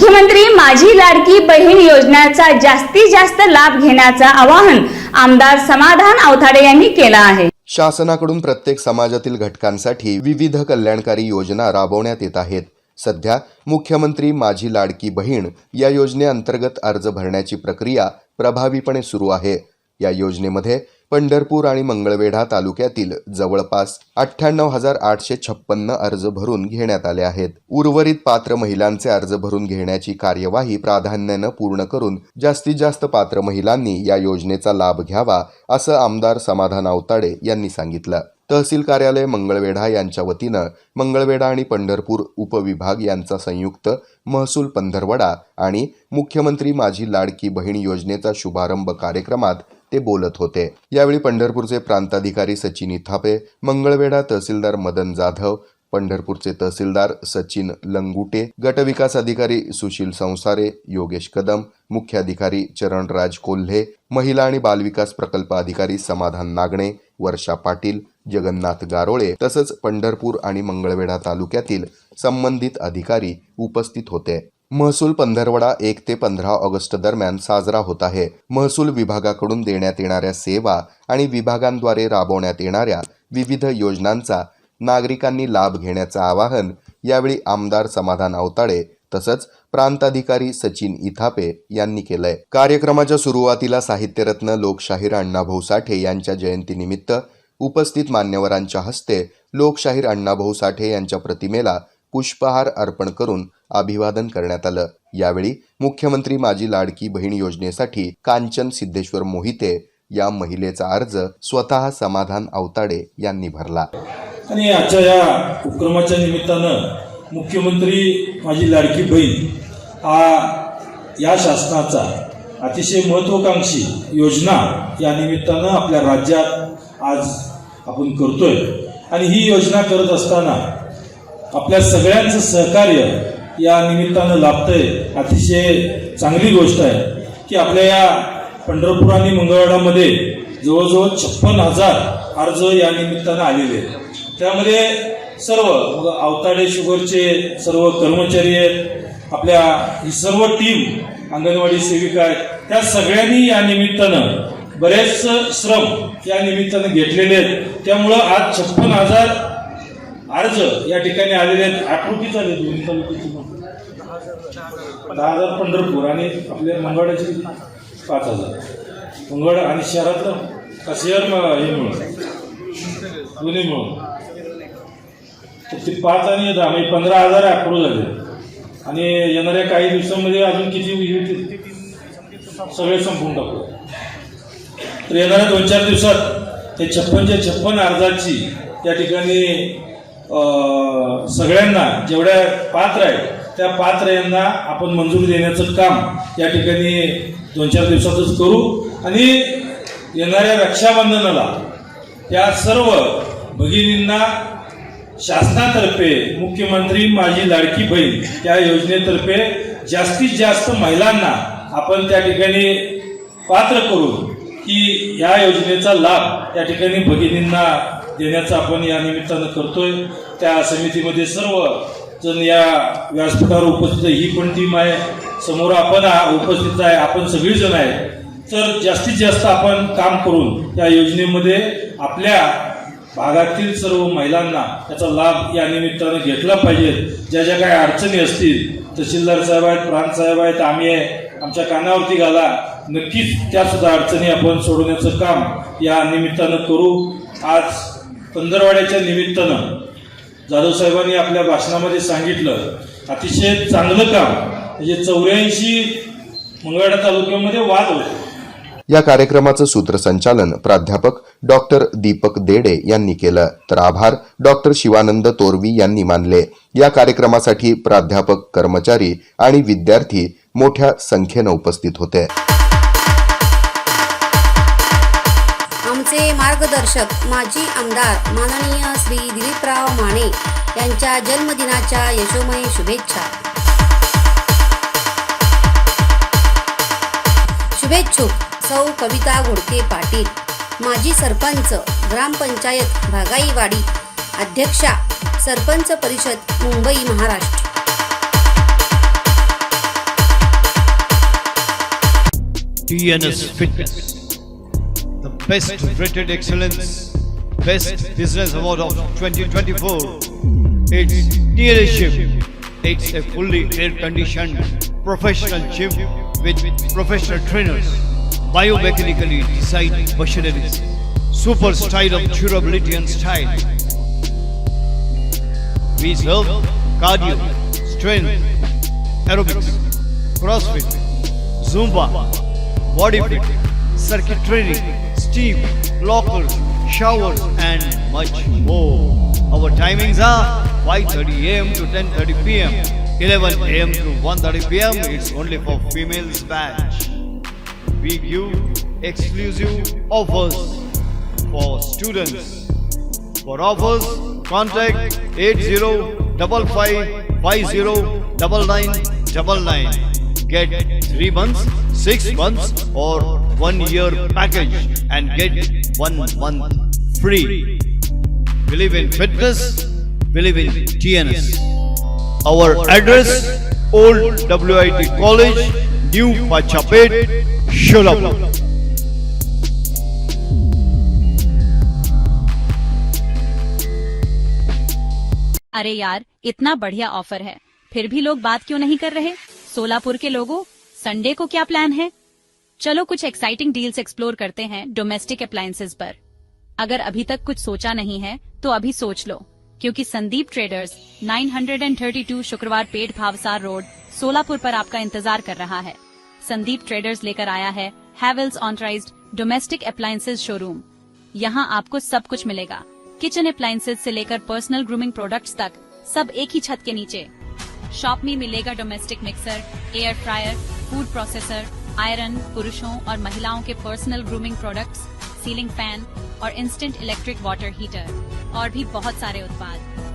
मुख्यमंत्री माझी लाडकी बहीण योजनेचा जास्तीत जास्त लाभ घेण्याचं आवाहन आमदार समाधान अवथाडे यांनी केलं आहे. शासनाकडून प्रत्येक समाजातील घटकांसाठी विविध कल्याणकारी योजना राबवण्यात येत आहेत. सध्या मुख्यमंत्री माझी लाडकी बहीण या योजनेअंतर्गत अर्ज भरण्याची प्रक्रिया प्रभावीपणे सुरू आहे. या योजनेमध्ये पंढरपूर आणि मंगळवेढा तालुक्यातील जवळपास अठ्ठ्याण्णव हजार आठशे छप्पन्न अर्ज भरून घेण्यात आले आहेत. उर्वरित पात्र महिलांचे अर्ज भरून घेण्याची कार्यवाही प्राधान्यानं पूर्ण करून जास्तीत जास्त पात्र महिलांनी या योजनेचा लाभ घ्यावा असं आमदार समाधान आवताडे यांनी सांगितलं. तहसील कार्यालय मंगळवेढा यांच्या वतीनं मंगळवेढा आणि पंढरपूर उपविभाग यांचा संयुक्त महसूल पंधरवडा आणि मुख्यमंत्री माझी लाडकी बहीण योजनेचा शुभारंभ कार्यक्रमात ते बोलत होते. यावेळी पंढरपूरचे प्रांताधिकारी सचिन इथापे मंगळवेढा तहसीलदार मदन जाधव पंढरपूरचे तहसीलदार सचिन लंगुटे गटविकास अधिकारी सुशील संसारे योगेश कदम मुख्याधिकारी चरणराज कोल्हे महिला आणि बालविकास प्रकल्प अधिकारी समाधान नागणे वर्षा पाटील जगन्नाथ गारोळे तसंच पंढरपूर आणि मंगळवेढा तालुक्यातील संबंधित अधिकारी उपस्थित होते. महसूल पंधरवडा एक ते पंधरा ऑगस्ट दरम्यान साजरा होत आहे. महसूल विभागाकडून देण्यात येणाऱ्या सेवा आणि विभागांद्वारे राबवण्यात येणाऱ्या विविध योजनांचा नागरिकांनी लाभ घेण्याचं आवाहन यावेळी आमदार समाधान आवताडे तसंच प्रांताधिकारी सचिन इथापे यांनी केलंय. कार्यक्रमाच्या सुरुवातीला साहित्यरत्न लोकशाहीर अण्णाभाऊ साठे यांच्या जयंतीनिमित्त उपस्थित मान्यवरांच्या हस्ते लोकशाहीर अण्णाभाऊ साठे यांच्या प्रतिमेला पुष्पहार अर्पण करून अभिवादन करण्यात आलं. यावेळी मुख्यमंत्री माझी लाडकी बहीण योजनेसाठी कांचन सिद्धेश्वर मोहिते या महिलेचा अर्ज स्वतः समाधान आवताडे यांनी भरला. आणि आजच्या या उपक्रमाच्या निमित्तानं मुख्यमंत्री माझी लाडकी बहीण हा या शासनाचा अतिशय महत्त्वाकांक्षी योजना या निमित्तानं आपल्या राज्यात आज आपण करतोय. आणि ही योजना करत असताना आपल्या सगळ्यांचं सहकार्य या निमित्तानं लाभतंय. अतिशय चांगली गोष्ट आहे की आपल्या या पंढरपूर आणि मंगळवाडामध्ये जवळजवळ छप्पन हजार अर्ज या निमित्तानं आलेले आहेत. त्यामध्ये सर्व अवताडे शुगरचे सर्व कर्मचारी आहेत. आपल्या ही सर्व टीम अंगणवाडी सेविका आहेत. त्या सगळ्यांनी या निमित्तानं बरेच श्रम या निमित्तानं घेतलेले आहेत. त्यामुळं आज छप्पन हजार अर्ज या ठिकाणी आलेले आहेत. आकृती झाले दोन्ही तालुक्याची मग. दहा हजार पंढरपूर आणि आपल्या मंगळाची पाच हजार. मंगळ आणि शहरातलं का शहर हे मिळून. दोन्ही मिळून. तर ते पाच आणि दहा म्हणजे पंधरा हजार अप्रूव्ह झाले. आणि येणाऱ्या काही दिवसांमध्ये अजून किती होईल सगळे संपून टाकू तर येणाऱ्या दोन चार दिवसात ते छप्पनच्या छप्पन अर्जाची त्या ठिकाणी सगळ्यांना जेवढ्या पात्र आहेत त्या पात्र यांना आपण मंजुरी देण्याचं काम या ठिकाणी दोन चार दिवसातच करू. आणि येणाऱ्या रक्षाबंधनाला या सर्व भगिनींना शासनातर्फे मुख्यमंत्री माझी लाडकी बहीण या योजनेतर्फे जास्तीत जास्त महिलांना आपण त्या ठिकाणी पात्र करू की या योजनेचा लाभ त्या ठिकाणी भगिनींना देण्याचा आपण या निमित्तानं करतोय. त्या समितीमध्ये सर्व जण या व्यासपीठावर उपस्थित ही पण टीम आहे. समोर आपण उपस्थित आहे. आपण सगळीजण आहे. तर जास्तीत जास्त आपण काम करून या योजनेमध्ये आपल्या भागातील सर्व महिलांना त्याचा लाभ या निमित्तानं घेतला पाहिजे. ज्या ज्या काही अडचणी असतील तहसीलदार साहेब आहेत प्रांत साहेब आहेत आम्ही आहे आमच्या कानावरती घाला. नक्कीच त्यासुद्धा अडचणी आपण सोडवण्याचं काम या निमित्तानं करू. आज पंधरवाड्याच्या निमित्तानं जाधव साहेबांनी आपल्या भाषणामध्ये सांगितलं अतिशय चांगलं काम म्हणजे चौऱ्याऐंशी मंगळवाडा तालुक्यामध्ये वाद होते. या कार्यक्रमाचं सूत्रसंचालन प्राध्यापक डॉक्टर दीपक देडे यांनी केलं. तर आभार डॉक्टर शिवानंद तोरवी यांनी मानले. या कार्यक्रमासाठी प्राध्यापक कर्मचारी आणि विद्यार्थी मोठ्या संख्येनं उपस्थित होते. यांचे मार्गदर्शक माजी आमदार माननीय श्री दिलीपराव माने यांच्या जन्मदिनाच्या यशोमय शुभेच्छा शुभेच्छुक सौ कविता घोडके पाटील माजी सरपंच ग्रामपंचायत भागाईवाडी अध्यक्षा सरपंच परिषद Mumbai Maharashtra TNS Fitness. Best rated excellence, best business award of 2024. It's Gym. It's a fully air-conditioned professional gym with professional trainers, biomechanically designed machineries, super style of durability and style. We serve cardio, strength, aerobics, crossfit, zumba, body circuit training, steam, lockers, showers and much more. Our timings are 5:30 a.m. to 10:30 p.m. 11 a.m. to 1:30 p.m. It's only for females batch. We give exclusive offers for students. For offers, contact 8055509999. Get 3 months, 6 months or 1 year package and get 1 month free. Believe in fitness, believe in TNS. Our address, Old WIT College, New Pachapet, Sholapur. अरे यार इतना बढ़िया offer है फिर भी लोग बात क्यों नहीं कर रहे सोलापुर के लोगों संडे को क्या प्लान है चलो कुछ एक्साइटिंग डील्स एक्सप्लोर करते हैं डोमेस्टिक अप्लायंसेस पर। अगर अभी तक कुछ सोचा नहीं है तो अभी सोच लो, क्योंकि संदीप ट्रेडर्स 932 शुक्रवार पेट भावसार रोड, सोलापुर पर आपका इंतज़ार कर रहा है। संदीप ट्रेडर्स लेकर आया है Havells authorised domestic appliances showroom यहाँ आपको सब कुछ मिलेगा। किचन अप्लायंसेज से लेकर पर्सनल ग्रूमिंग प्रोडक्ट्स तक, सब एक ही छत के नीचे। शॉप में मिलेगा domestic mixer air fryer food processor iron पुरुषों और महिलाओं के personal grooming products ceiling fan और इंस्टेंट इलेक्ट्रिक वाटर हीटर और भी बहुत सारे उत्पाद